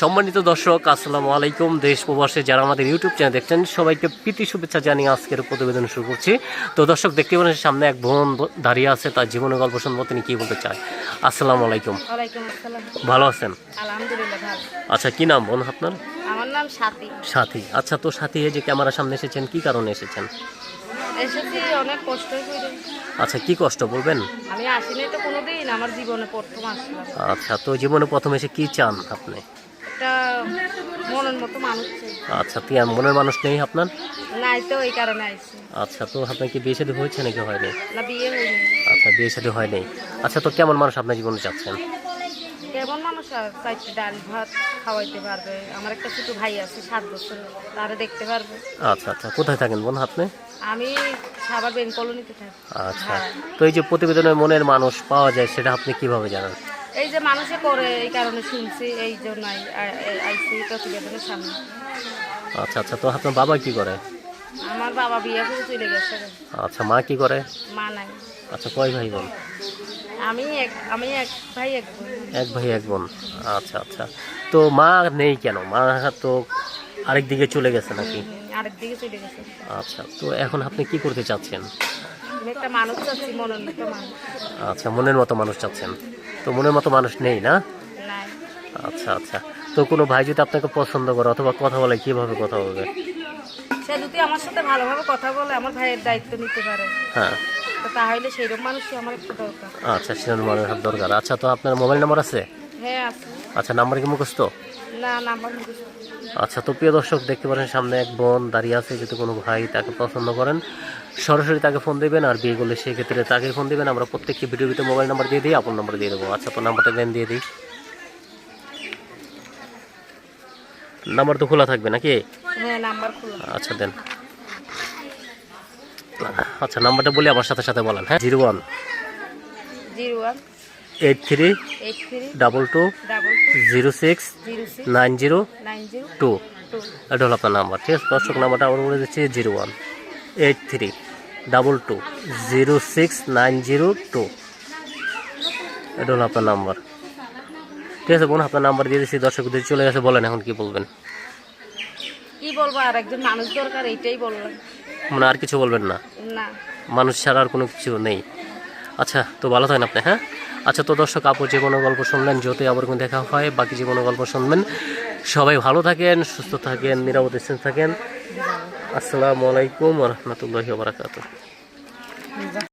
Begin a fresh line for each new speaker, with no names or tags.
সম্মানিত দর্শক আসসালামু আলাইকুম। দেশ প্রবাসে যারা আমাদের ইউটিউব চ্যানেল দেখছেন সবাইকে প্রীতি শুভেচ্ছা জানিয়ে আজকের প্রতিবেদন শুরু করছি। তো দর্শক দেখতে পারেন সামনে এক বোন দাঁড়িয়ে আছে তার জীবনের গল্প শুনব তিনি কি বলতে চায়। আসসালামু আলাইকুম। ভালো আছেন? আচ্ছা কি নাম বোন আপনার?
আমার নাম সাথী।
সাথী। আচ্ছা তো সাথী এই যে ক্যামেরার সামনে এসেছেন কি কারণে এসেছেন?
এসেছি অনেক কষ্ট
আচ্ছা কি কষ্ট বলবেন?
আমি আসিনি তো কোনোদিন আমার জীবনে প্রথম আসলাম।
আচ্ছা তো জীবনে প্রথম এসে কি চান আপনি?
একটা মনের মতো মানুষ
আচ্ছা তুই মনের মানুষ নেই আপনার?
নাই তো এই কারণে আইছি।
আচ্ছা তো আপনার কি বিয়ে শাদী হয়েছে নাকি হয়নি?
না বিয়ে হয়নি।
আচ্ছা বিয়ে শাদী হয়নি। আচ্ছা তো কেমন মানুষ আপনার জীবনে চাচ্ছেন?
কেমন মানুষ চাইছে ডাল ভাত খাওয়াইতে পারবে? আমার একটা ছোট ভাই আছে সাত বছর। তারে দেখতে পারবে।
আচ্ছা আচ্ছা কোথায় থাকেন বোন আপনি?
আমি সাবার বেন কলোনিতে থাকি।
আচ্ছা। তো এই যে প্রতিবেদনে মনের মানুষ পাওয়া যায় সেটা আপনি কীভাবে জানেন?
এই যে মানুষে করে এই কারণে শুনছি এই জন্য আই- আই- আই- প্রতিবেদনের সামনে।
আচ্ছা আচ্ছা তো আপনার বাবা কি করে?
আমার বাবা বিয়ে করে চলে গেছে।
আচ্ছা মা কি করে?
মা নাই।
আচ্ছা কয় ভাই বোন?
আমি এক আমি এক ভাই এক বোন।
এক ভাই এক বোন। আচ্ছা আচ্ছা। তো মা নেই কেন? মা তো আরেক দিকে চলে গেছে নাকি?
আরেক দিকে চলে গেছে।
আচ্ছা তো এখন আপনি কি করতে চাচ্ছেন?
একটা মানুষ চাচ্ছি মনের মতো মানুষ।
আচ্ছা মনের মতো মানুষ চাচ্ছেন। তো মনের মতো মানুষ নেই না? আচ্ছা আচ্ছা। তো কোনো ভাই যদি আপনাকে পছন্দ করে অথবা কথা বলে কীভাবে কথা বলবে?
সে যদি আমার সাথে ভালোভাবে কথা বলে আমার ভাইয়ের দায়িত্ব নিতে পারে।
হ্যাঁ।
তাহলে সেইরকম মানুষই আমার একটু দরকার।
আচ্ছা সেরকম মানুষ দরকার। আচ্ছা তো আপনার মোবাইল নাম্বার আছে?
হ্যাঁ আছে।
আচ্ছা নাম্বার কি মুখস্থ?
না নাম্বার মুখস্থ।
আচ্ছা তো প্রিয় দর্শক দেখতে পারেন সামনে এক বোন দাঁড়িয়ে আছে যদি কোনো ভাই তাকে পছন্দ করেন সরাসরি তাকে ফোন দেবেন আর বিয়ে করলে সেক্ষেত্রে তাকে ফোন দেবেন। আমরা প্রত্যেকটি ভিডিও মোবাইল নাম্বার দিয়ে দিই আপন নাম্বার দিয়ে দেবো। আচ্ছা তো নাম্বারটা দেন দিয়ে দিই। নাম্বার তো খোলা থাকবে নাকি?
হ্যাঁ নাম্বার খোলা।
আচ্ছা দেন। আচ্ছা নাম্বারটা বলি আমার সাথে সাথে বলেন হ্যাঁ? Zero one.
Zero one.
Eight three double two zero six nine zero two
two
এটা হলো আপনার নাম্বার ঠিক আছে? দর্শক নাম্বারটা আবার বলে দিচ্ছি zero one eight three double two zero six nine zero two এটা হলো আপনার নাম্বার ঠিক আছে বোন আপনার নাম্বার দিয়ে দিচ্ছি দর্শক যদি চলে গেছে বলেন এখন কি বলবেন?
কি বলব আর একজন মানুষ দরকার এইটাই বললাম।
মানে আর কিছু বলবেন না?
না।
মানুষ ছাড়া আর কোনো কিছু নেই। আচ্ছা তো ভালো থাকেন আপনি হ্যাঁ? আচ্ছা তো দর্শক, আপু যে কোনো গল্প শুনলেন যতই আবার কোনো দেখা হয়, বাকি কোনো গল্প শুনবেন। সবাই ভালো থাকেন, সুস্থ থাকেন, নিরাপদ স্থানে থাকেন। আসসালামু আলাইকুম রহমতুল্লাহ বারাকাতুহ।